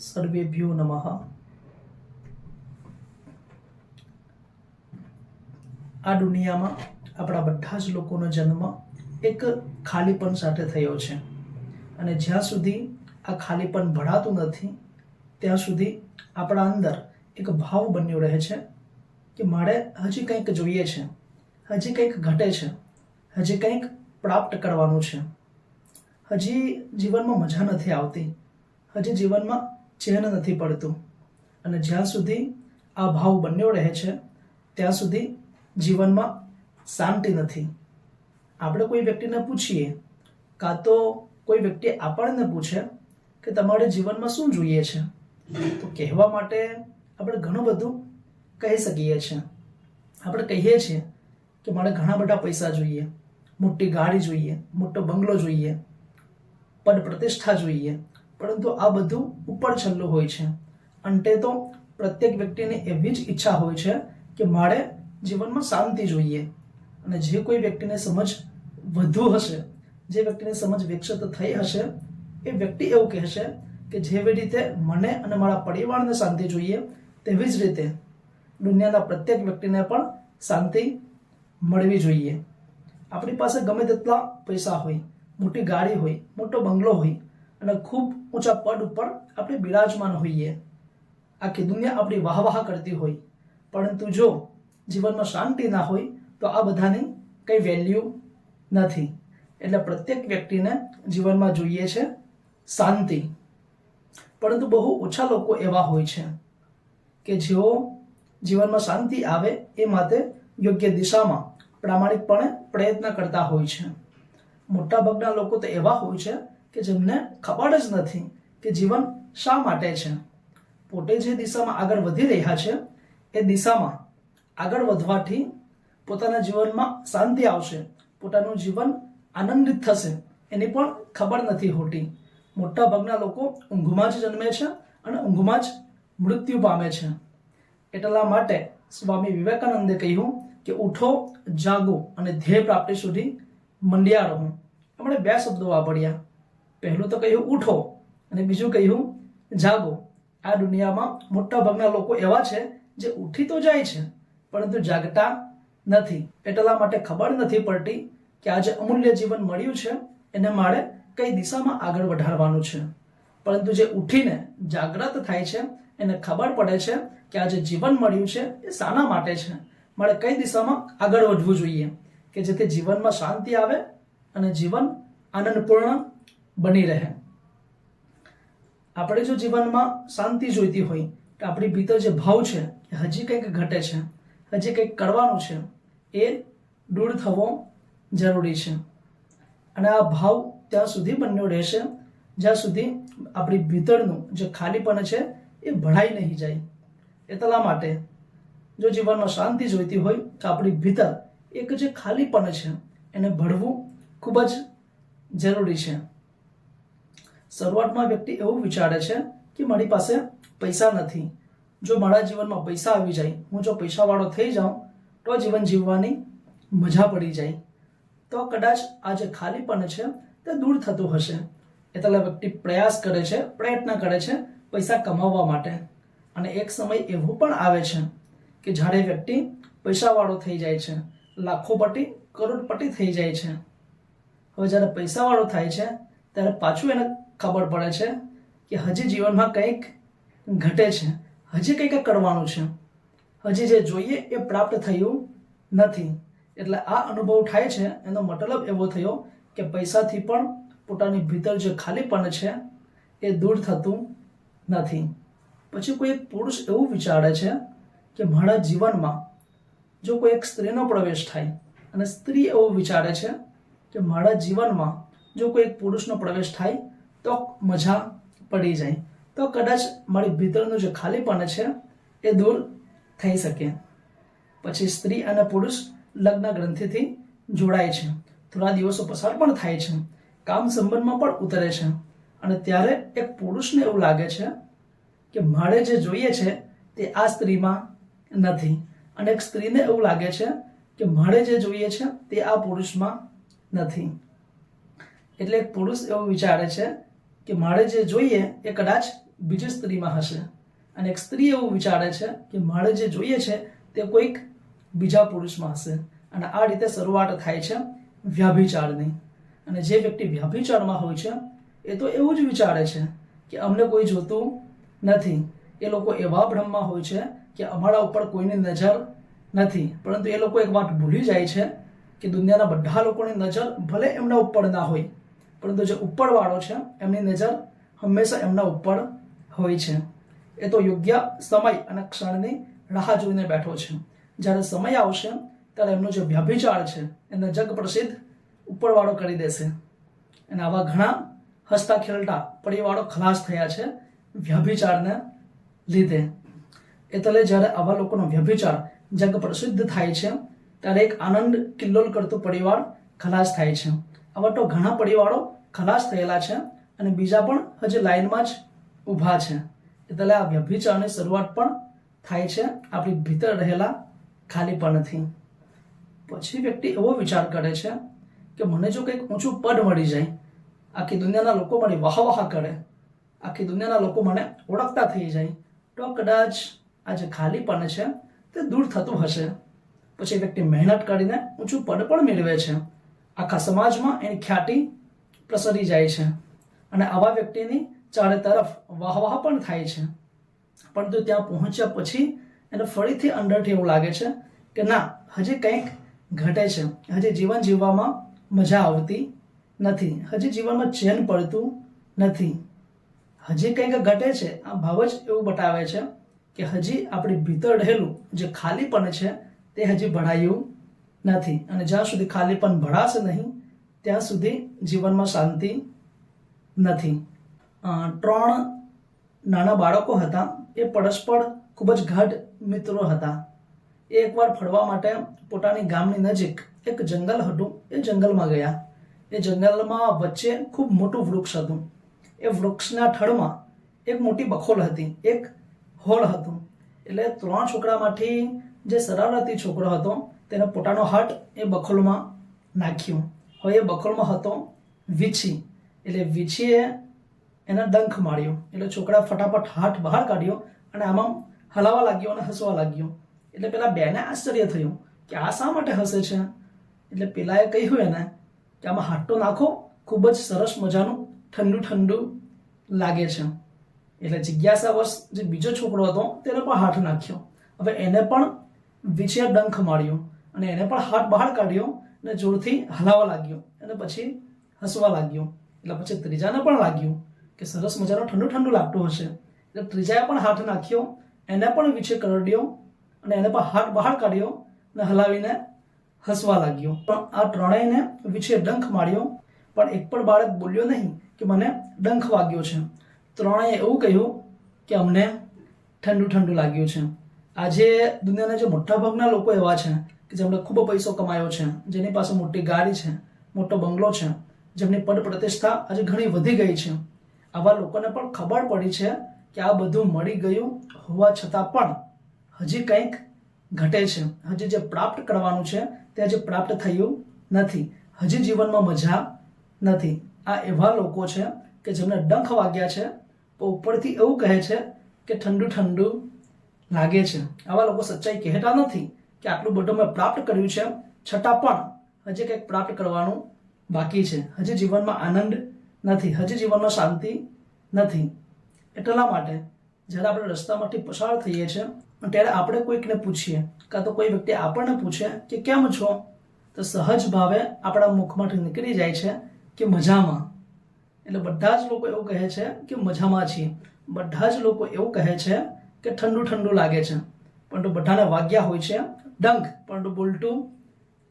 સર્વેભ્યો નમઃ આ દુનિયામાં આપણા બધા જ લોકોનો જન્મ એક ખાલીપણ સાથે થયો છે અને જ્યાં સુધી આ ખાલીપણ ભરાતું નથી, ત્યાં સુધી આપણા અંદર એક ભાવ બન્યો રહે છે કે મારે હજી કંઈક જોઈએ છે, હજી કંઈક ઘટે છે, હજી કંઈક પ્રાપ્ત કરવાનું છે. હજી જીવનમાં મજા નથી આવતી, હજી જીવનમાં ચેન નથી પડતું. અને જ્યાં સુધી આ ભાવ બંને રહે છે, ત્યાં સુધી જીવનમાં શાંતિ નથી. આપણે કોઈ વ્યક્તિને પૂછીએ, કાં તો કોઈ વ્યક્તિ આપણને પૂછે કે તમારે જીવનમાં શું જોઈએ છે, તો કહેવા માટે આપણે ઘણું બધું કહી શકીએ છીએ. આપણે કહીએ છીએ કે મારે ઘણા બધા પૈસા જોઈએ, મોટી ગાડી જોઈએ, મોટો બંગલો જોઈએ, પદ પ્રતિષ્ઠા જોઈએ પરંતુ આ બધું ઉપર છલ્લું હોય છે. અંતે તો પ્રત્યેક વ્યક્તિની એવી જ ઈચ્છા હોય છે કે મારે જીવનમાં શાંતિ જોઈએ. અને જે કોઈ વ્યક્તિને સમજ વધુ હશે, જે વ્યક્તિને સમજ વિકસિત થઈ હશે, એ વ્યક્તિ એવું કહેશે કે જેવી રીતે મને અને મારા પરિવારને શાંતિ જોઈએ, તેવી જ રીતે દુનિયાના પ્રત્યેક વ્યક્તિને પણ શાંતિ મળવી જોઈએ. આપણી પાસે ગમે તેટલા પૈસા હોય, મોટી ગાડી હોય, મોટો બંગલો હોય અને ખૂબ ઊંચા પદ ઉપર આપણે બિરાજમાન હોઈએ. આખી દુનિયા આપણી વાહ વાહ કરતી હોય. પરંતુ જો જીવનમાં શાંતિ ના હોય, તો આ બધાની કંઈ વેલ્યુ નથી. એટલે પ્રત્યેક વ્યક્તિને જીવનમાં જોઈએ છે શાંતિ. પરંતુ બહુ ઓછા લોકો એવા હોય છે કે જેઓ જીવનમાં શાંતિ આવે એ માટે યોગ્ય દિશામાં પ્રામાણિકપણે પ્રયત્ન કરતા હોય છે. મોટાભાગના લોકો તો એવા હોય છે કે જેમને ખબર જ નથી કે જીવન શા માટે છે. પોતે જે દિશામાં આગળ વધી રહ્યા છે, એ દિશામાં આગળ વધવાથી પોતાના જીવનમાં શાંતિ આવશે, પોતાનું જીવન આનંદિત થશે, એની પણ ખબર નથી હોતી. મોટાભાગના લોકો ઊંઘમાં જ જન્મે છે અને ઊંઘમાં જ મૃત્યુ પામે છે. એટલા માટે સ્વામી વિવેકાનંદે કહ્યું કે ઉઠો, જાગો અને ધ્યેય પ્રાપ્તિ સુધી મંડ્યા રહો. એમણે બે શબ્દો વાપર્યા. પહેલું તો કહ્યું, ઉઠો. અને બીજું કહ્યું, જાગો. આ દુનિયામાં મોટા ભાગના લોકો એવા છે જે ઉઠી તો જાય છે, પરંતુ જાગતા નથી. એટલા માટે ખબર નથી પડતી કે આજે અમૂલ્ય જીવન મળ્યું છે, એને મારે કઈ દિશામાં આગળ વધારવાનું છે. પરંતુ જે ઉઠીને જાગ્રત થાય છે, એને ખબર પડે છે કે આજે જીવન મળ્યું છે, એ શાના માટે છે. મારે કઈ દિશામાં આગળ વધવું જોઈએ? કે જેથી જીવનમાં શાંતિ આવે અને જીવન આનંદપૂર્ણ બની રહે. આપણે જો જીવનમાં શાંતિ જોઈતી હોય, તો આપણી ભીતર જે ભાવ છે, એ હજી કંઈક ઘટે છે, હજી કંઈક કરવાનું છે, એ દૂર થવો જરૂરી છે. અને આ ભાવ ત્યાં સુધી બન્યો રહેશે, જ્યાં સુધી આપણી ભીતરનું જે ખાલીપણ છે, એ ભળાઈ નહીં જાય. એટલા માટે જો જીવનમાં શાંતિ જોઈતી હોય, તો આપણી ભીતર એક જે ખાલીપણ છે, એને ભળવું ખૂબ જ જરૂરી છે. શરૂઆતમાં વ્યક્તિ એવું વિચારે છે કે મારી પાસે પૈસા નથી. જો મારા જીવનમાં પૈસા આવી જાય, હું જો પૈસાવાળો થઈ જાઉં, તો જીવન જીવવાની મજા પડી જાય. તો કદાચ આ જે ખાલીપણ છે, તે દૂર થતું હશે. એટલે વ્યક્તિ પ્રયાસ કરે છે, પ્રયત્ન કરે છે પૈસા કમાવવા માટે. અને એક સમય એવો પણ આવે છે કે જ્યારે વ્યક્તિ પૈસાવાળો થઈ જાય છે લાખોપટી કરોડપટી થઈ જાય છે. હવે જ્યારે પૈસાવાળો થાય છે, ત્યારે પાછું એને ખબર પડે છે કે હજી જીવનમાં કંઈક ઘટે છે. હજી કંઈક કરવાનું છે. હજી જે જોઈએ એ પ્રાપ્ત થયું નથી. એટલે આ અનુભવ થાય છે. એનો મતલબ એવો થયો કે પૈસાથી પણ પોતાની ભીતર જે ખાલીપણ છે એ દૂર થતું નથી. પછી કોઈ એક પુરુષ એવું વિચારે છે કે મારા જીવનમાં જો કોઈ એક સ્ત્રીનો પ્રવેશ થાય અને સ્ત્રી એવું વિચારે છે કે મારા જીવનમાં જો કોઈ એક પુરુષનો પ્રવેશ થાય તો મજા પડી જાય. તો કદાચ મારી ભીતરનું જે ખાલીપણ છે, એ દૂર થઈ શકે. પછી સ્ત્રી અને પુરુષ લગ્ન ગ્રંથિથી જોડાય છે. થોડા દિવસો પસાર પણ થાય છે. કામ સંબંધમાં પણ ઉતરે છે. અને ત્યારે એક પુરુષને એવું લાગે છે કે મારે જે જોઈએ છે, તે આ સ્ત્રીમાં નથી. અને એક સ્ત્રીને એવું લાગે છે કે મારે જે જોઈએ છે, તે આ પુરુષમાં નથી. એટલે એક પુરુષ એવું વિચારે છે કે મારે જે જોઈએ એ કદાચ બીજી સ્ત્રીમાં હશે. અને એક સ્ત્રી એવું વિચારે છે કે મારે જે જોઈએ છે તે કોઈક બીજા પુરુષમાં હશે. અને આ રીતે શરૂઆત થાય છે વ્યાભિચારની. અને જે વ્યક્તિ વ્યાભિચારમાં હોય છે, એ તો એવું જ વિચારે છે કે અમને કોઈ જોતું નથી. એ લોકો એવા ભ્રમમાં હોય છે કે અમારા ઉપર કોઈની નજર નથી. પરંતુ એ લોકો એક વાત ભૂલી જાય છે કે દુનિયાના બધા લોકોની નજર ભલે એમના ઉપર ના હોય. પરંતુ જે ઉપરવાળો છે, એમની નજર હંમેશા એમના ઉપર હોય છે. એ તો યોગ્ય સમય અને ક્ષણની રાહ જોઈને બેઠો છે. જ્યારે સમય આવશે, ત્યારે એમનો જે વ્યભિચાર છે, એને જગ પ્રસિદ્ધ ઉપરવાળો કરી દેશે. અને આવા ઘણા હસતા ખેલતા પરિવારો ખલાસ થયા છે, વ્યભિચારને લીધે. એટલે જ્યારે આવા લોકોનો વ્યભિચાર જગ પ્રસિદ્ધ થાય છે, ત્યારે એક આનંદ કિલ્લોલ કરતો પરિવાર ખલાસ થાય છે. આવા તો ઘણા પરિવારો ખલાસ થયેલા છે અને બીજા પણ હજી લાઇનમાં જ ઊભા છે. એટલે આ વ્યભિચારની શરૂઆત પણ થાય છે. આપણી ભીતર રહેલા ખાલીપણથી પછી વ્યક્તિ એવો વિચાર કરે છે કે મને જો કંઈક ઊંચું પદ મળી જાય, આખી દુનિયાના લોકો મને વાહ કરે, આખી દુનિયાના લોકો મને ઓળખતા થઈ જાય, તો કદાચ આ જે ખાલીપણ છે તે દૂર થતું હશે. પછી વ્યક્તિ મહેનત કરીને ઊંચું પદ પણ મેળવે છે. આખા સમાજમાં એની ખ્યાતિ પ્રસરી જાય છે. અને આવા વ્યક્તિની ચારે તરફ વાહ વાહ પણ થાય છે. પરંતુ ત્યાં પહોંચ્યા પછી એને ફરીથી અંદરથી એવું લાગે છે કે ના, હજી કંઈક ઘટે છે. હજી જીવન જીવવામાં મજા આવતી નથી. હજી જીવનમાં ચેન પડતું નથી. હજી કંઈક ઘટે છે. આ ભાવ જ એવું બતાવે છે કે હજી આપણી ભીતર રહેલું જે ખાલીપણ છે તે હજી ભરાયું નથી. અને જ્યાં સુધી ખાલીપણ ભરાશે નહીં, ત્યાં સુધી જીવનમાં શાંતિ નથી. ત્રણ નાના બાળકો હતા. એ પરસ્પર ખૂબ જ ગાઢ મિત્રો હતા. એ એકવાર ફરવા માટે પોતાની ગામની નજીક એક જંગલ હતું. એ જંગલમાં ગયા. એ જંગલમાં વચ્ચે ખૂબ મોટું વૃક્ષ હતું. એ વૃક્ષના થડમાં એક મોટી બખોલ હતી. એક હોલ હતું. એટલે ત્રણ છોકરામાંથી જે શરારતી છોકરો હતો તેને પોતાનો હાથ એ બખોલમાં નાખ્યો. હવે એ બખોલમાં હતો વીછી. એટલે વીછીએ એને ડંખ માર્યો. એટલે છોકરા ફટાફટ હાથ બહાર કાઢ્યો અને આમાં હલાવા લાગ્યો અને હસવા લાગ્યો. એટલે પેલા બેને આશ્ચર્ય થયું કે આ શા માટે હસે છે? એટલે પેલાએ કહ્યું એને કે આમાં તો નાખો, ખૂબ જ સરસ મજાનું ઠંડુ ઠંડુ લાગે છે. એટલે જિજ્ઞાસા વર્ષ જે બીજો છોકરો હતો, તેને પણ હાથ નાખ્યો. હવે એને પણ વિછે ડંખ માર્યો. અને એને પણ હાથ બહાર કાઢ્યો અને જોરથી હલાવવા લાગ્યો અને પછી હસવા લાગ્યો. એટલે પછી ત્રીજાને પણ લાગ્યું કે સરસ મજાનું ઠંડુ ઠંડુ લાગતું હશે. એટલે ત્રીજાએ પણ હાથ નાખ્યો, એને પણ વિછે કરડ્યો અને એને પણ હાથ બહાર કાઢ્યો અને હલાવીને હસવા લાગ્યો. પણ આ ત્રણેયને વિછે ડંખ માર્યો. પણ એક પણ બાળક બોલ્યો નહીં કે મને ડંખ વાગ્યો છે. ત્રણેય એવું કહ્યું કે અમને ઠંડુ ઠંડુ લાગ્યું છે. આજે દુનિયાના જે મોટા ભાગના લોકો એવા છે કે જેમણે ખૂબ પૈસો કમાયો છે, જેની પાસે મોટી ગાડી છે, મોટો બંગલો છે, જેમની પદ પ્રતિષ્ઠા આજે ઘણી વધી ગઈ છે. આવા લોકોને પણ ખબર પડી છે કે આ બધું મળી ગયું હોવા છતાં પણ હજી કંઈક ઘટે છે. હજી જે પ્રાપ્ત કરવાનું છે તે હજી પ્રાપ્ત થયું નથી. હજી જીવનમાં મજા નથી. આ એવા લોકો છે કે જેમને ડંખ વાગ્યા છે ઉપરથી એવું કહે છે કે ઠંડુ ઠંડુ લાગે છે. આવા લોકો સચ્ચાઈ કહેતા નથી. કે આટલું બધું મેં પ્રાપ્ત કર્યું છે છતાં પણ હજી કંઈક પ્રાપ્ત કરવાનું બાકી છે. હજી જીવનમાં આનંદ નથી, હજી જીવનમાં શાંતિ નથી. એટલા માટે જ્યારે આપણે રસ્તામાંથી પસાર થઈએ છીએ, ત્યારે આપણે કોઈકને પૂછીએ, કાં તો કોઈ વ્યક્તિ આપણને પૂછે કે કેમ છો? તો સહજ ભાવે આપણા મુખમાંથી નીકળી જાય છે કે મજામાં. એટલે બધા જ લોકો એવું કહે છે કે મજામાં છીએ. બધા જ લોકો એવું કહે છે કે ઠંડુ ઠંડુ લાગે છે. પરંતુ બધાને વાગ્યા હોય છે ડંખ પણ બોલતું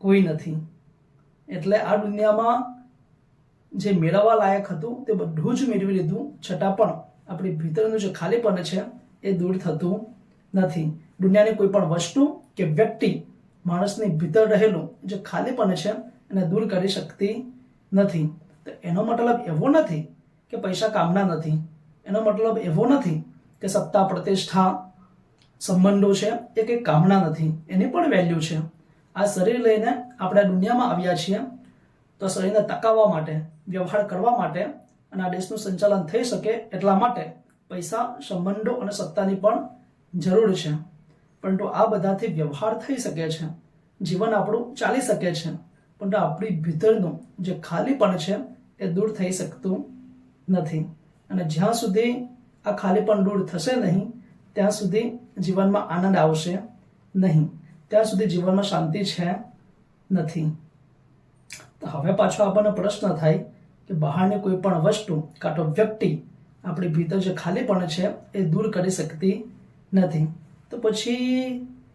કોઈ નથી. એટલે આ દુનિયામાં જે મેળવવા લાયક હતું તે બધું જ મેળવી લીધું, છતાં પણ આપણી ભીતરનું જે ખાલીપણ છે એ દૂર થતું નથી. દુનિયાની કોઈ પણ વસ્તુ કે વ્યક્તિ માણસની ભીતર રહેલું જે ખાલીપણ છે એને દૂર કરી શકતી નથી. તો એનો મતલબ એવો નથી કે પૈસા કામના નથી. એનો મતલબ એવો નથી કે સત્તા, પ્રતિષ્ઠા સંબંધો છે એ કંઈ કામના નથી, એની પણ વેલ્યુ છે. આ શરીર લઈને આપણે દુનિયામાં આવ્યા છીએ, તો શરીરને ટકાવવા માટે, વ્યવહાર કરવા માટે અને આ દેશનું સંચાલન થઈ શકે એટલા માટે પૈસા, સંબંધો અને સત્તાની પણ જરૂર છે. પરંતુ આ બધાથી વ્યવહાર થઈ શકે છે. જીવન આપણું ચાલી શકે છે. પરંતુ આપણી ભીતરનું જે ખાલીપણ છે, એ દૂર થઈ શકતું નથી. અને જ્યાં સુધી આ ખાલીપણ દૂર થશે નહીં, ત્યાં સુધી જીવનમાં આનંદ આવશે નહીં. ત્યાં સુધી જીવનમાં શાંતિ છે નથી. તો હવે પાછો આપણને પ્રશ્ન થાય કે બહારની કોઈ પણ વસ્તુ કાં તો વ્યક્તિ આપણી ભીતર જે ખાલીપણ છે એ દૂર કરી શકતી નથી. તો પછી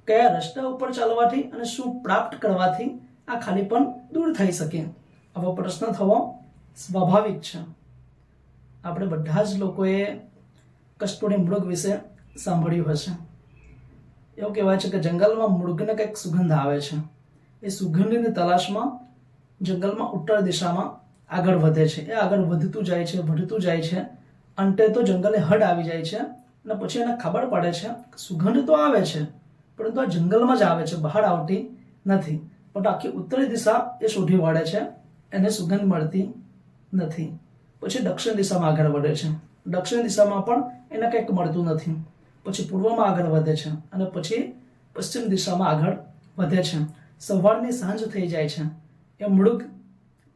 કયા રસ્તા ઉપર ચાલવાથી અને શું પ્રાપ્ત કરવાથી આ ખાલીપણ દૂર થઈ શકે? આવો પ્રશ્ન થવો સ્વાભાવિક છે. આપણે બધા જ લોકોએ કસ્તુરી મૃગ વિશે સાંભળ્યું હશે. એવું કહેવાય છે કે જંગલમાં મૃગને કંઈક સુગંધ આવે છે. એ સુગંધની તલાશમાં જંગલમાં ઉત્તર દિશામાં આગળ વધે છે. એ આગળ વધતું જાય છે, વધતું જાય છે, અંતે તો જંગલે હડ આવી જાય છે અને પછી એને ખબર પડે છે સુગંધ તો આવે છે, પરંતુ આ જંગલમાં જ આવે છે, બહાર આવતી નથી. પણ આખી ઉત્તરી દિશા એ શોધી વળે છે, એને સુગંધ મળતી નથી. પછી દક્ષિણ દિશામાં આગળ વધે છે. દક્ષિણ દિશામાં પણ એને કંઈક મળતું નથી. પછી પૂર્વમાં આગળ વધે છે અને પછી પશ્ચિમ દિશામાં આગળ વધે છે. સવારની સાંજ થઈ જાય છે. એ મૃગ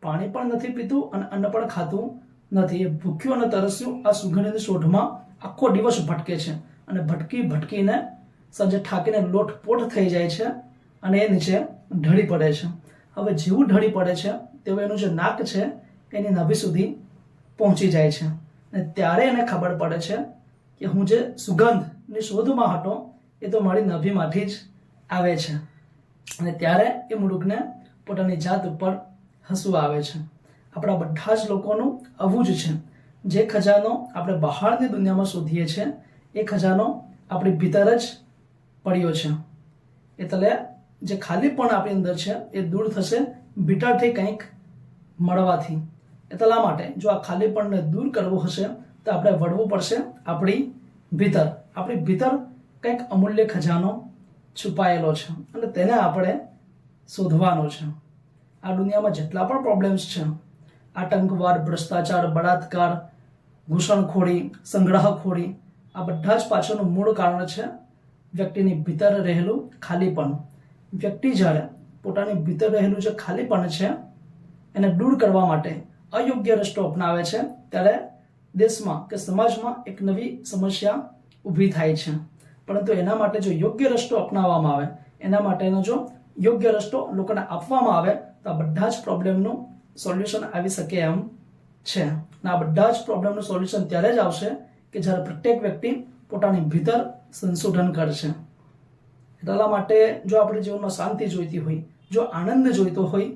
પાણી પણ નથી પીતું અને અન્ન પણ ખાતું નથી. એ ભૂખ્યું અને તરસ્યું આ સુગંધની શોધમાં આખો દિવસ ભટકે છે અને ભટકી ભટકીને સાંજે થાકીને લોટપોટ થઈ જાય છે અને એ નીચે ઢળી પડે છે. હવે જેવું ઢળી પડે છે, તેવું એનું જે નાક છે, એની નભી સુધી પહોંચી જાય છે. અને ત્યારે એને ખબર પડે છે કે હું જે સુગંધની શોધમાં હતો, એ તો મારી નભીમાંથી જ આવે છે. અને ત્યારે એ મૃગને પોતાની જાત ઉપર હસવું આવે છે. આપણા બધા જ લોકોનું આવું જ છે. જે ખજાનો આપણે બહારની દુનિયામાં શોધીએ છીએ, એ ખજાનો આપણી ભીતર જ પડ્યો છે. એટલે જે ખાલીપણ આપણી અંદર છે, એ દૂર થશે ભીતરથી કંઈક મળવાથી. એટલા માટે જો આ ખાલીપણને દૂર કરવું હશે તો આપણે વળવું પડશે આપણી ભીતર. આપણી ભીતર કંઈક અમૂલ્ય ખજાનો છુપાયેલો છે અને તેને આપણે શોધવાનો છે. આ દુનિયામાં જેટલા પણ પ્રોબ્લેમ્સ છે, આતંકવાદ, ભ્રષ્ટાચાર, બળાત્કાર, ઘૂસણખોરી, સંગ્રહખોરી, આ બધા જ પાછળનું મૂળ કારણ છે વ્યક્તિની ભીતર રહેલું ખાલીપણ. વ્યક્તિ જ્યારે પોતાની ભીતર રહેલું જે ખાલીપણ છે, એને દૂર કરવા માટે અયોગ્ય રસ્તો અપનાવે છે, ત્યારે દેશમાં કે સમાજમાં એક નવી સમસ્યા ઊભી થાય છે. પરંતુ એના માટે જો યોગ્ય રસ્તો અપનાવવામાં આવે, એના માટેનો જો યોગ્ય રસ્તો લોકોને આપવામાં આવે, તો આ બધા જ પ્રોબ્લેમનું સોલ્યુશન આવી શકે એમ છે. અને આ બધા જ પ્રોબ્લેમનું સોલ્યુશન ત્યારે જ આવશે કે જ્યારે પ્રત્યેક વ્યક્તિ પોતાની ભીતર સંશોધન કરશે. એટલા માટે જો આપણે જીવનમાં શાંતિ જોઈતી હોય, જો આનંદ જોઈતો હોય,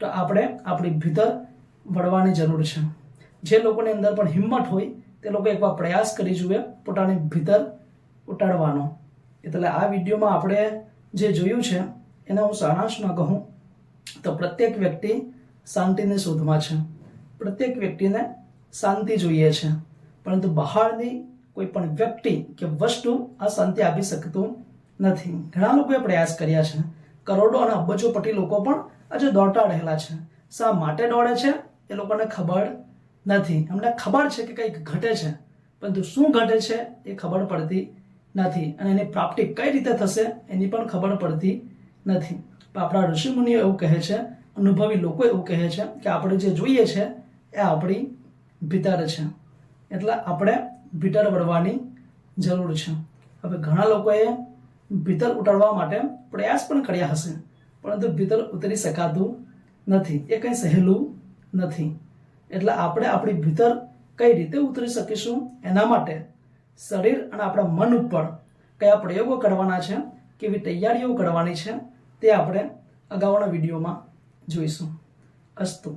તો આપણે આપણી ભીતર વળવાની જરૂર છે. જે લોકોની અંદર પણ હિંમત હોય તે લોકો એકવાર પ્રયાસ કરી જુએ પોતાની ભીતર ઉટાડવાનો એટલે આ વિડીયોમાં આપણે જે જોયું છે, એને હું સારાંશમાં કહું, તો પ્રત્યેક વ્યક્તિ શાંતિની શોધમાં છે. પ્રત્યેક વ્યક્તિને શાંતિ જોઈએ છે. પરંતુ બહારની કોઈ પણ વ્યક્તિ કે વસ્તુ આ શાંતિ આપી શકતું નથી. ઘણા લોકોએ પ્રયાસ કર્યા છે. કરોડો અને અબજો પટી લોકો પણ આજે દોડતા રહેલા છે. શા માટે દોડે છે? એ લોકોને ખબર નથી. અમને ખબર છે કે કંઈક ઘટે છે, પરંતુ શું ઘટે છે એ ખબર પડતી નથી અને એની પ્રાપ્તિ કઈ રીતે થશે એની પણ ખબર પડતી નથી. આપણા ઋષિમુનિઓ એવું કહે છે, અનુભવી લોકો એવું કહે છે કે આપણે જે જોઈએ છે એ આપણી ભીતર છે. એટલે આપણે ભીતર વળવાની જરૂર છે. હવે ઘણા લોકોએ ભીતર ઉતારવા માટે પ્રયાસ પણ કર્યા હશે, પરંતુ ભીતર ઉતરી શકાતું નથી. એ કંઈ સહેલું નથી. એટલે આપણે આપણી ભીતર કઈ રીતે ઉતરી શકીશું? એના માટે શરીર અને આપણા મન ઉપર કયા પ્રયોગો કરવાના છે, કેવી તૈયારીઓ કરવાની છે, તે આપણે અગાઉના વિડીયોમાં જોઈશું. અસ્તુ.